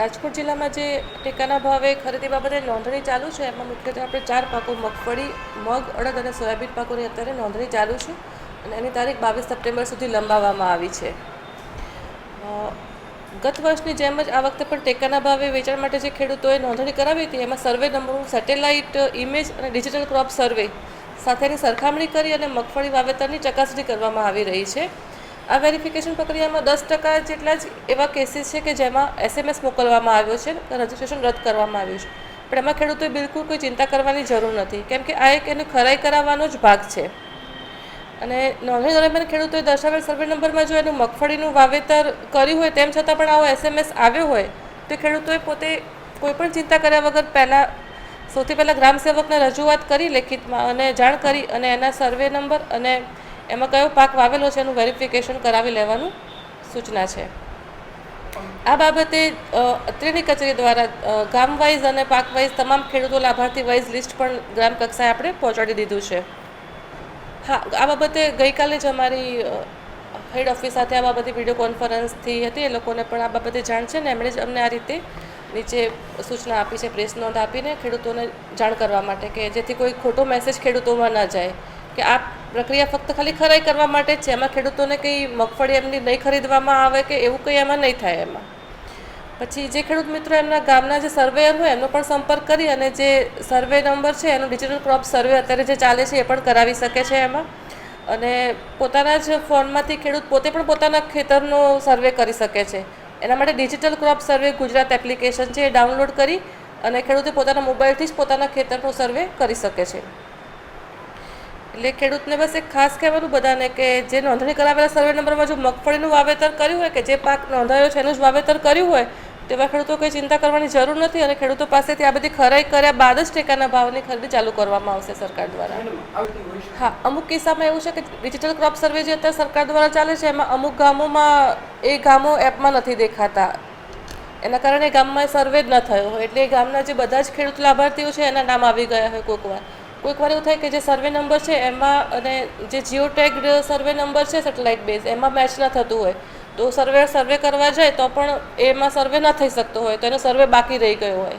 રાજકોટ જિલ્લામાં જે ટેકાના ભાવે ખરીદી બાબતે નોંધણી ચાલુ છે, એમાં મુખ્યત્વે આપણે ચાર પાકો મગફળી, મગ, અડદ અને સોયાબીન પાકોની અત્યારે નોંધણી ચાલુ છે અને એની તારીખ બાવીસ સપ્ટેમ્બર સુધી લંબાવવામાં આવી છે. ગત વર્ષની જેમ જ આ વખતે પણ ટેકાના ભાવે વેચાણ માટે જે ખેડૂતોએ નોંધણી કરાવી હતી, એમાં સર્વે નંબરનું સેટેલાઇટ ઇમેજ અને ડિજિટલ ક્રોપ સર્વે સાથેની સરખામણી કરી અને મગફળી વાવેતરની ચકાસણી કરવામાં આવી રહી છે. આ વેરિફિકેશન પ્રક્રિયામાં દસ ટકા જેટલા જ એવા કેસીસ છે કે જેમાં એસએમએસ મોકલવામાં આવ્યો છે રજિસ્ટ્રેશન રદ કરવામાં આવ્યું છે. પણ એમાં ખેડૂતોએ બિલકુલ કોઈ ચિંતા કરવાની જરૂર નથી, કેમ કે આ એક એને ખરાઈ કરાવવાનો જ ભાગ છે. અને નોંધણી દરમિયાન ખેડૂતોએ દર્શાવેલ સર્વે નંબરમાં જો એનું મગફળીનું વાવેતર કર્યું હોય, તેમ છતાં પણ આવો એસએમએસ આવ્યો હોય, તો ખેડૂતોએ પોતે કોઈ પણ ચિંતા કર્યા વગર પહેલાં સૌથી પહેલાં ગ્રામ સેવકને રજૂઆત કરી લેખિતમાં અને જાણ કરી અને એના સર્વે નંબર અને એમાં કયો પાક વાવેલો છે એનું વેરિફિકેશન કરાવી લેવાનું સૂચના છે. આ બાબતે અત્રેની કચેરી દ્વારા ગામ વાઇઝ અને પાક વાઇઝ તમામ ખેડૂતો લાભાર્થી વાઇઝ લિસ્ટ પણ ગ્રામ કક્ષાએ આપણે પહોંચાડી દીધું છે. હા, આ બાબતે ગઈકાલે જ અમારી હેડ ઓફિસ સાથે આ બાબતે વીડિયો કોન્ફરન્સથી હતી. એ લોકોને પણ આ બાબતે જાણ છે ને એમણે જ અમને આ રીતે નીચે સૂચના આપી છે પ્રેસ નોંધ આપીને ખેડૂતોને જાણ કરવા માટે કે જેથી કોઈ ખોટો મેસેજ ખેડૂતોમાં ન જાય, કે આ પ્રક્રિયા ફક્ત ખાલી ખરાઈ કરવા માટે છે. એમાં ખેડૂતોને કંઈ મગફળી એમની નહીં ખરીદવામાં આવે કે એવું કંઈ એમાં નહીં થાય એમાં. પછી જે ખેડૂત મિત્રો એમના ગામના જે સર્વેયર હોય એમનો પણ સંપર્ક કરી અને જે સર્વે નંબર છે, એનો ડિજિટલ ક્રોપ સર્વે અત્યારે જે ચાલે છે એ પણ કરાવી શકે છે એમાં. અને પોતાના જ ફોનમાંથી ખેડૂત પોતે પણ પોતાના ખેતરનો સર્વે કરી શકે છે. એના માટે digital crop survey Gujarat application છે એ ડાઉનલોડ કરી અને ખેડૂતે પોતાના મોબાઈલથી જ પોતાના ખેતરનો સર્વે કરી શકે છે. એટલે ખેડૂતને બસ એક ખાસ કહેવાનું બધાને કે જે નોંધણી કરાવેલા સર્વે નંબરમાં જો મગફળીનું વાવેતર કર્યું હોય કે જે પાક નોંધાયો છે એનું જ વાવેતર કર્યું હોય તેવા ખેડૂતો કંઈ ચિંતા કરવાની જરૂર નથી અને ખેડૂતો પાસેથી આ બધી ખરાઈ કર્યા બાદ જ ટેકાના ભાવની ખરીદી ચાલુ કરવામાં આવશે સરકાર દ્વારા. હા અમુક કિસ્સામાં એવું છે કે ડિજિટલ ક્રોપ સર્વે જે અત્યારે સરકાર દ્વારા ચાલે છે એમાં અમુક ગામોમાં એ ગામો એપમાં નથી દેખાતા. એના કારણે ગામમાં સર્વે જ ન થયો હોય. એટલે એ ગામના જે બધા જ ખેડૂત લાભાર્થીઓ છે એના નામ આવી ગયા હોય કોઈક વાર કોઈક વાર એવું થાય કે જે સર્વે નંબર છે, એમાં અને જે જીઓ ટેગ્ડ સર્વે નંબર છે સેટેલાઇટ બેઝ એમાં મેચ ન થતું હોય. તો સર્વે સર્વે કરવા જાય તો પણ એમાં સર્વે ન થઈ શકતો હોય, તો એનો સર્વે બાકી રહી ગયો હોય.